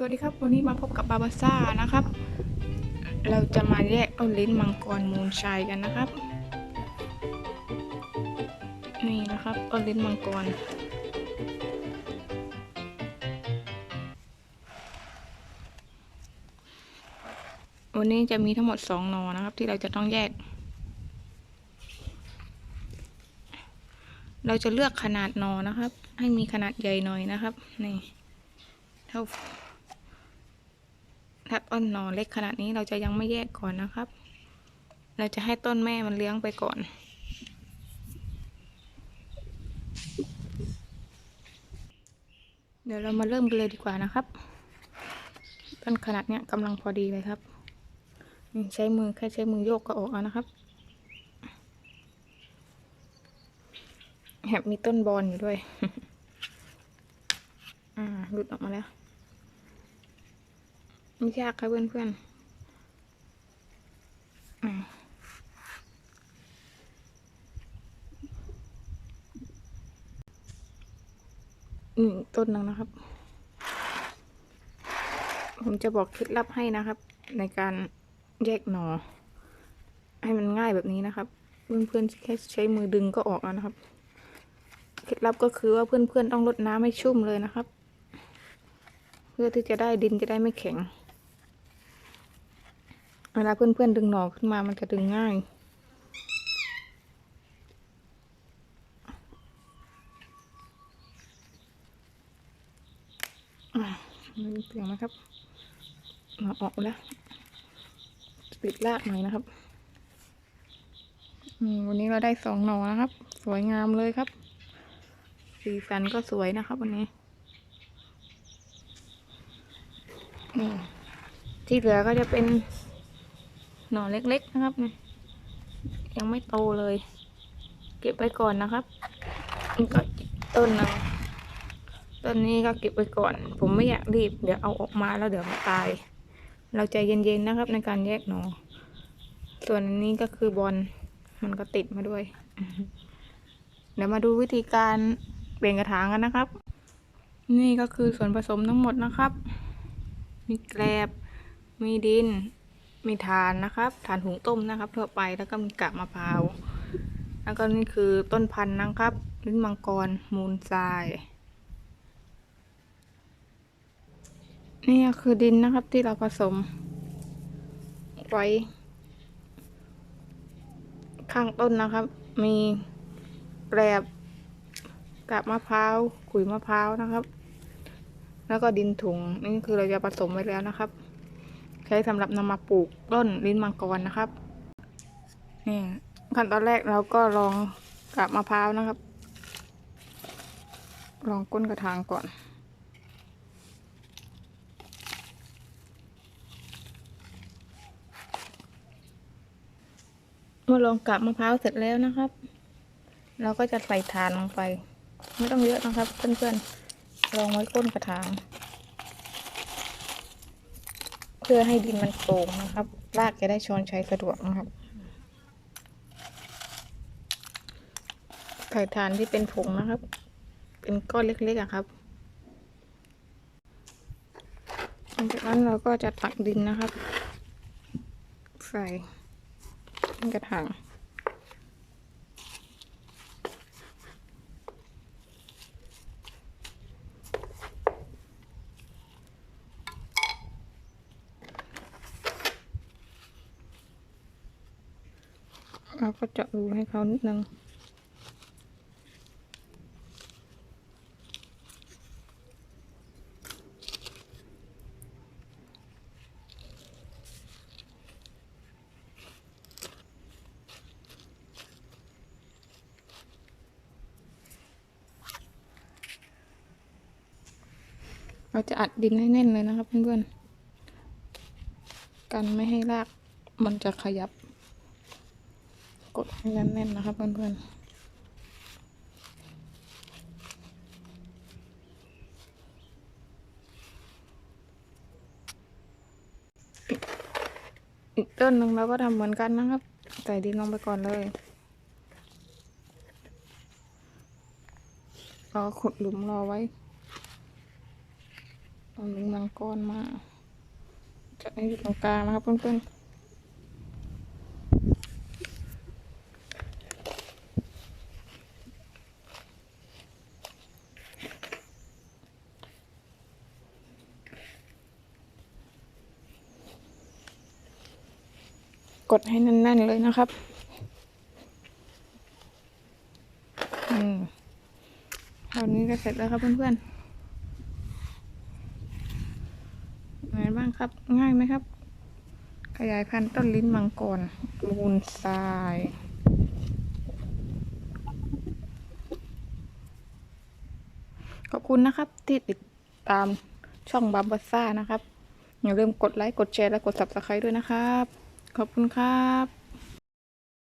สวัสดีครับ วันนี้มาพบกับบาบาซ่านะครับ เราจะมาแยกต้นลิ้นมังกรมูลชัยกันนะครับ นี่นะครับต้นลิ้นมังกร วันนี้จะมีทั้งหมดสองหนอนะครับ ที่เราจะต้องแยก เราจะเลือกขนาดหนอนะครับ ให้มีขนาดใหญ่หน่อยนะครับ นี่เท่า ถ้าต้นหนอเล็กขนาดนี้เราจะยังไม่แยกก่อนนะครับ เราจะให้ต้นแม่มันเลี้ยงไปก่อนเดี๋ยวเรามาเริ่มกันเลยดีกว่านะครับ ต้นขนาดเนี้ยกำลังพอดีเลยครับใช้มือแค่ใช้มือโยกก็ออกแล้วนะครับแหบมีต้นบอลอยู่ด้วย อ่าหลุดออกมาแล้ว ไม่ยากครับเพื่อนเพื่อนๆอ่าหนึ่งต้นหนึงนะครับ ผมจะบอกเคล็ดลับให้นะครับ ในการแยกหนอ ให้มันง่ายแบบนี้นะครับ เพื่อนเพื่อนๆแค่ใช้มือดึงก็ออกแล้วนะครับเคล็ดลับก็คือว่าเพื่อนเพื่อนๆต้องรดน้ำให้ชุ่มเลยนะครับ เพื่อที่จะได้ดินจะได้ไม่แข็ง เวลาเพื่อนๆดึงหน่อขึ้นมามันจะดึงง่ายอ่ามันเสียงนะครับหนอออกแล้วปิดรากหน่อยนะครับอืมวันนี้เราได้สองหน่อนะครับ สวยงามเลยครับ สีสันก็สวยนะครับวันนี้นี่ที่เหลือก็จะเป็น หน่อเล็กๆนะครับเนี่ยยังไม่โตเลย เก็บไว้ก่อนนะครับก็ต้นนะต้นนี้ก็เก็บไว้ก่อน ผมไม่อยากรีบ เดี๋ยวเอาออกมาแล้วเดี๋ยวมันตาย เราใจเย็นๆนะครับ ในการแยกหน่อส่วนนี้ก็คือบอลมันก็ติดมาด้วย เดี๋ยวมาดูวิธีการเปลี่ยนกระถางกันนะครับ นี่ก็คือส่วนผสมทั้งหมดนะครับ มีแกลบ มีดิน มีฐานนะครับฐานหุงต้มนะครับ ทั่วไปแล้วก็มีกากมะพร้าวแล้วก็นี่คือต้นพันธุ์นะครับลิ้นมังกรมูลทราย นี่คือดินนะครับที่เราผสม ไว้ ข้างต้นนะครับ มีแกลบกากมะพร้าวขุยมะพร้าวนะครับ แล้วก็ดินถุงนี่คือเราจะผสมไว้แล้วนะครับ ใช้สำหรับนำมาปลูกต้นลิ้นมังกรนะครับนี่ขั้นตอนแรกเราก็ลองกาบมะพร้าวนะครับ ลองก้นกระถางก่อน เมื่อลองกาบมะพร้าวเสร็จแล้วนะครับ เราก็จะใส่ฐานลงไป ไม่ต้องเยอะนะครับ เพื่อนๆลองไว้ก้นกระถาง พื่อให้ดินมันโปร่งนะครับ รากจะได้ช้อนใช้สะดวกนะครับไข่ทานที่เป็นผงนะครับ เป็นก้อนเล็กๆอะครับหลังจากนั้นเราก็จะตักดินนะครับ ใส่กระถาง เราก็เจาะรูให้เขานิดนึงเราจะอัดดินให้แน่นเลยนะครับเพื่อนๆ กันไม่ให้รากมันจะขยับ กดให้แน่นๆนะครับเพื่อนๆอีกต้นหนึ่งเราก็ทำเหมือนกันนะครับ ใส่ดินลงไปก่อนเลยเราขุดหลุมรอไว้เอาลิงมังกรมา จะให้อยู่ตรงกลางนะครับเพื่อนๆ กดให้แน่น ๆ เลยนะครับอืมคราวนี้ก็เสร็จแล้วครับเพื่อนๆไงบ้างครับ ง่ายไหมครับ ขยายพันธุ์ต้นลิ้นมังกรมูลทรายขอบคุณนะครับที่ติดตามช่องบัมบัสซ่านะครับ อย่าลืมกดไลค์ กดแชร์ และกด subscribe ด้วยนะครับ ขอบคุณครับ